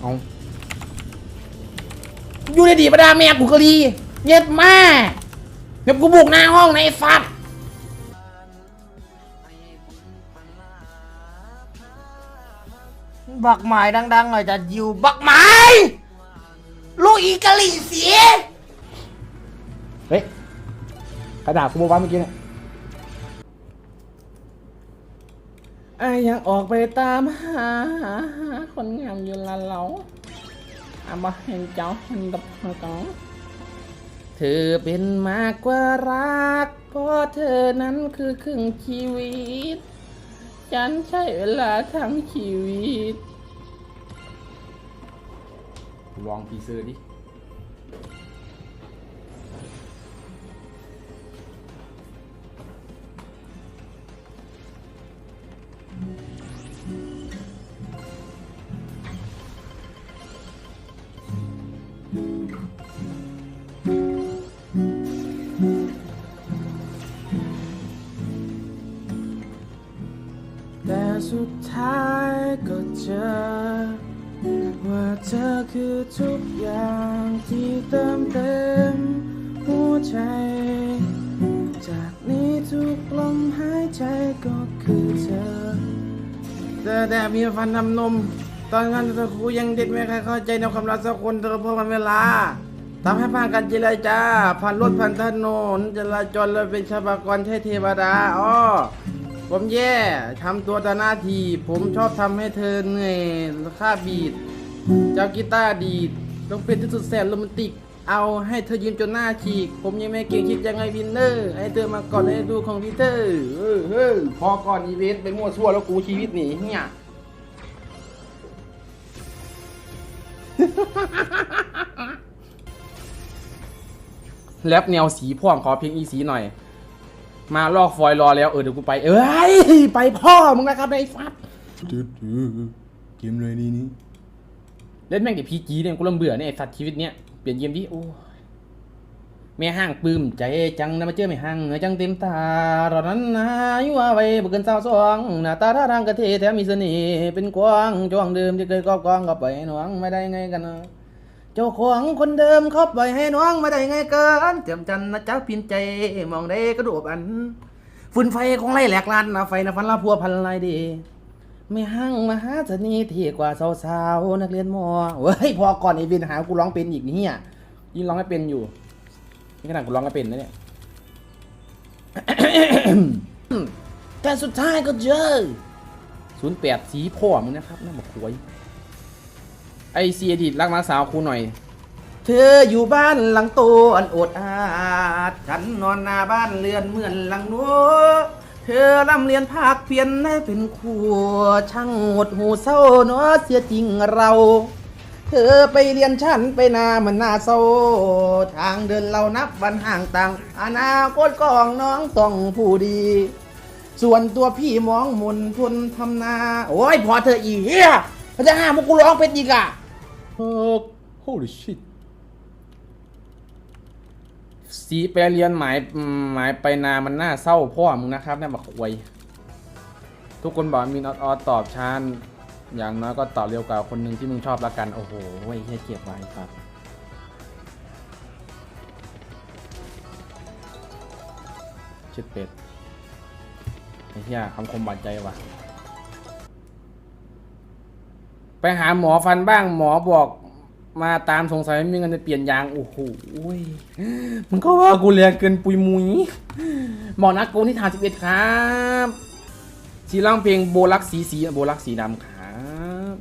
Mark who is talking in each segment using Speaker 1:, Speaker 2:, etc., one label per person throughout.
Speaker 1: เอาอยู่ในดีประดาแม่กูกะลีเย็ดแม่เดี๋ยวกูบุกหน้าห้องในฟัดบักหมายดังๆหน่อยจะยู่บักหมายลูกอีกะลีเสีย เฮ้ยกระดาษกูบอกว่าเมื่อกี้เนี่ย ไอ้ยังออกไปตามหาคนงามอยู่ละเราอามาเห็นเจ้าเห็นดับเจ้าเธอเป็นมากกว่ารัก เพราะเธอนั้นคือครึ่งชีวิต ฉันใช้เวลาทั้งชีวิตลองพีเซอร์ดิ แต่สุดท้ายก็เจอ ว่าเธอคือทุกอย่างที่เติมเต็มหัวใจ จากนี้ทุกลมหายใจก็คือเธอ แต่แต่มีฟันทำนม ตอนนั้นเธอครูยังเด็กไม่เคยเข้าใจในความรักสักคนเธอเพราะมันเวลาทำให้ผ่านการเจรจาผ่านรถผ่านถนนจราจรเลยเป็นชาวบ้านใช่เทวดาอ้อ ผมแย่ทำตัวแต่หน้าที ผมชอบทำให้เธอเหนื่อยค่าบีดเจ้ากีตาร์ดีดต้องเป็นที่สุดแสนโรแมนติก เอาให้เธอยืนจนหน้าฉีก ผมยังไม่เก่งคิดยังไงวินเนอร์ ให้เธอมาก่อนให้ดูของพีเตอร์เออเฮ้ยพอก่อนอีเวนต์ไปมั่วซั่วแล้วกูชีวิตหนีเนี่ยแรปแนวสีพ่วงขอเพลงอีสีหน่อย มาลอกฟอยรอแล้วเออเดี๋ยวกูไป เอ้ยไปพ่อมึงนะครับไอ้ฟัด
Speaker 2: เกมเลยนี่นี่
Speaker 1: เล่นแม่งแต่พีจีเนี่ยกูเริ่มเบื่อเนี่ยไอ้สัตว์ชีวิตเนี้ยเปลี่ยนเกมดิโอ้ยแม่ห้างปลื้มใจจังนะมาเจอแม่ห้างเหงยจังเต็มตาตอนนั้นนะอยู่ว่าไว้บ่เกินสาวสองหน้าตาท่าทางกระเทแถมมีเสน่ห์เป็นกวางจ้วงเดิมที่เคยกอบกองก็ไปหนวงไม่ได้ไงกันนะ เจ้าของคนเดิมเขาปล่อยให้น้องไม่ได้ไงเกินเจียมจันนะเจ้าพินใจมองได้ก็ดูอันฝุ่นไฟของไล่แหลกลานนะไฟนะฟันละพัวพันลายดี ไม่หั่งมหาเสน่ห์ที่กว่าสาวๆนักเรียนมอเว้ยพอก่อนไอ้วินหากูร้องเป็นอีกนี่อะยิ่งร้องไม่เป็นอยู่นี่ขนาดกูร้องไม่เป็นนะเนี่ยแต่สุดท้ายก็เจอศูนย์แปดสีพ่อมึงนะครับน่าบอกควย ไอซีอดีตรักมาสาวครูหน่อย เธออยู่บ้านหลังโตอันโอดอาดฉันนอนหน้าบ้านเรือนเหมือนหลังนัวเธอร่ำเรียนภาคเพียนให้เป็นครัวช่างหดหูเศร้าเนาะเสียจริงเรา เธอไปเรียนชั้นไปนามันนาเศร้า ทางเดินเรานับวันห่างต่าง อนาคตของน้องต้องผู้ดี ส่วนตัวพี่มองมนทนทำนา โอ้ยพอเธออีเหี้ยเขาจะห้ามพวกกูร้องเป็นอีกอะ
Speaker 2: เออ holy shit
Speaker 1: สีไปเรียนหมายหมายไปนามันน่าเศร้าพ่อมึงนะครับเนี่ยบักควยทุกคนบอกมีนอตออตอบชานอย่างน้อยก็ตอบเร็วกว่าคนหนึ่งที่มึงชอบละกัน โอ้โหเฮ้ยเฮียเก็บไว้ครับชิดเป็ดไอ้เหี้ยคำคมบาดใจว่ะ ไปหาหมอฟันบ้างหมอบอกมาตามสงสัยไม่มีเงินจะเปลี่ยนยางโอ้โหมึงก็ว่ากูแรงเกินปุยมุยหมอนักโกนิทานสิบเอ็ดครับสีร้องเพลงโบลักสีสีโบลักสีดำครับ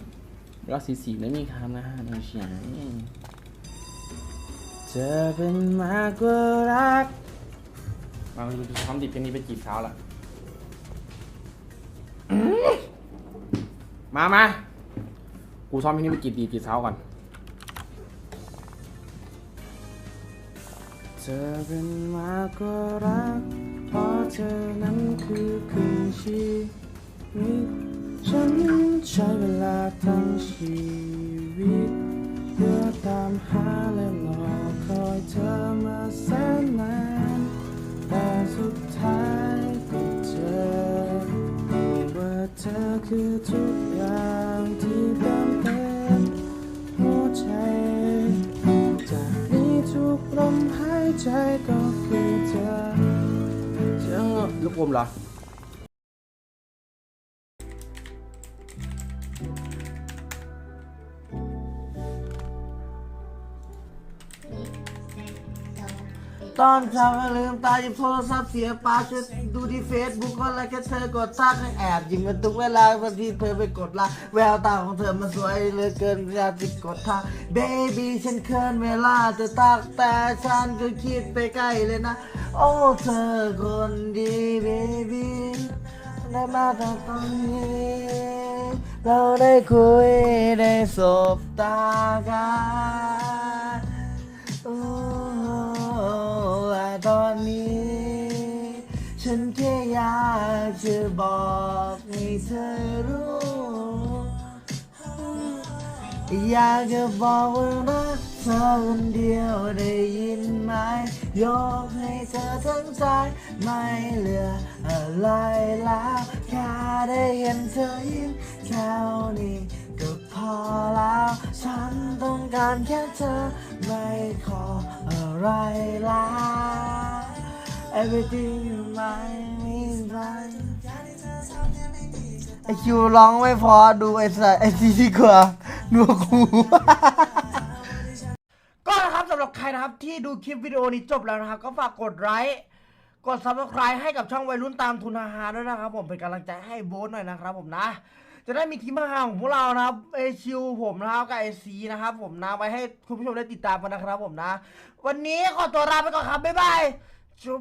Speaker 1: โบลักสีสีไม่มีคำนะฮะน้องชายจะเป็นมากกว่ารักมาดูทำดิบเพลงนี้ไปจีบสาวละมามา กูซ้อมเพลงนี้ไปจีบดีจีบสาก่อนเธอเป็นมากกว่ารักเพราะเธอนั้นคือครึ่งชีวิตฉันใช้เวลาทั้งชีวิตเพื่อตามหาและรอคอยเธอมาแสนนานแต่สุดท้ายก็เจอว่าเธอคือทุก
Speaker 3: ลูกอมเหรอ ตอนเช้าก็ลืมตาหยิบโทรศัพท์เสียปาช่วยดูที่เฟซบุ๊กก็อะไรแค่เธอกดซักแอบยิงกันทุกเวลาบางทีเธอไปกดไลค์แววตาของเธอมันสวยเหลือเกินอยากจะกดทักเบบี้ฉันเคินเวลาเธอตักแต่ฉันก็คิดไปไกลเลยนะ โอ้เธอคนดีเบบี้ได้มาแต่ตอนนี้เราได้คุยได้สบตากัน อนนี้ ฉันแค่อยากจะบอกให้เธอรู้ อยากจะบอกว่ารักเธอคนเดียวได้ยินไหม ยกให้เธอทั้งใจไม่เหลืออะไรแล้วแค่ได้เห็นเธอยิ้มแค่นี้ก็พอแล้ว ฉันต้องการแค่เธอ ไม่ขออะไรแล้ว Everything you mind means right ไอคิวร้องไม่พอดูไอสัตว์ไอซีดีกว่าดูกู ก็นะครับสำหรับใครนะครับที่ดูคลิปวิดีโอนี้จบแล้วนะครับ ก็ฝากกดไลค์กด subscribe ให้กับช่องวัยรุ่นตามทุนอาหารด้วยนะครับผมเป็นกำลังใจให้โบ๊ทหน่อยนะครับผมนะ จะได้มีทีมอาหาของพวกเรานะครับเอชิวผมนะครับกับไอซีนะครับผมนะไว้ให้คุณผู้ชมได้ติดตามกันนะครับผมนะ วันนี้ขอตัวลาไปก่อนครับบ๊ายบาย จุ๊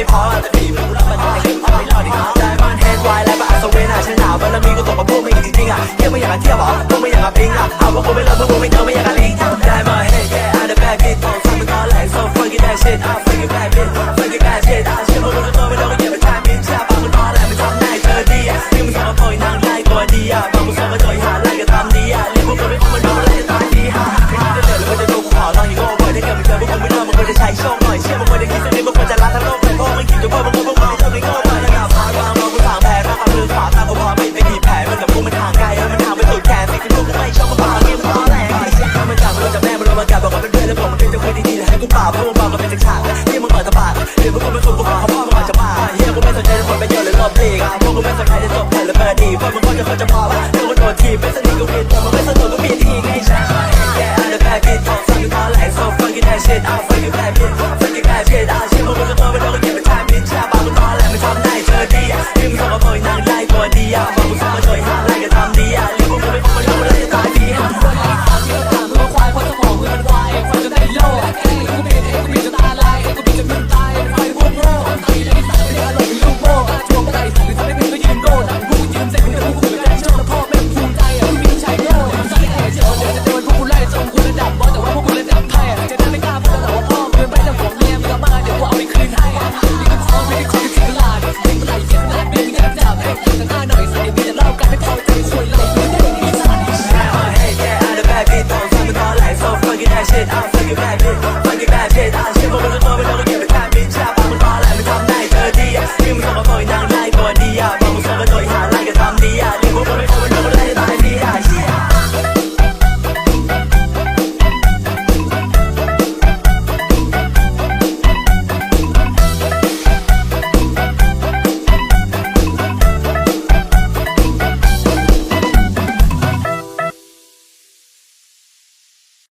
Speaker 1: ไม่พออะแต่ผีมึงกูรักมันได้กูไม่รอดอีกแล้วได้บ้านเฮดไวแล้วบบอัศวินอะฉันหนาวมันล้วมีกูตกกับพวกมึงจริงๆอะเที่ยวไม่อยากเที่ยวหรอพวกไม่อยากปิ้งอะเอาพวกกูไม่เลิกพวกกูไม่เจอไม่อยากจะลิงได้มาเฮด yeah I'm the bad bitch ของมันเป็นตอนแหลก so fuck it that shit I'm fucking bad bitch fuck it that shit บาดเดี๋ย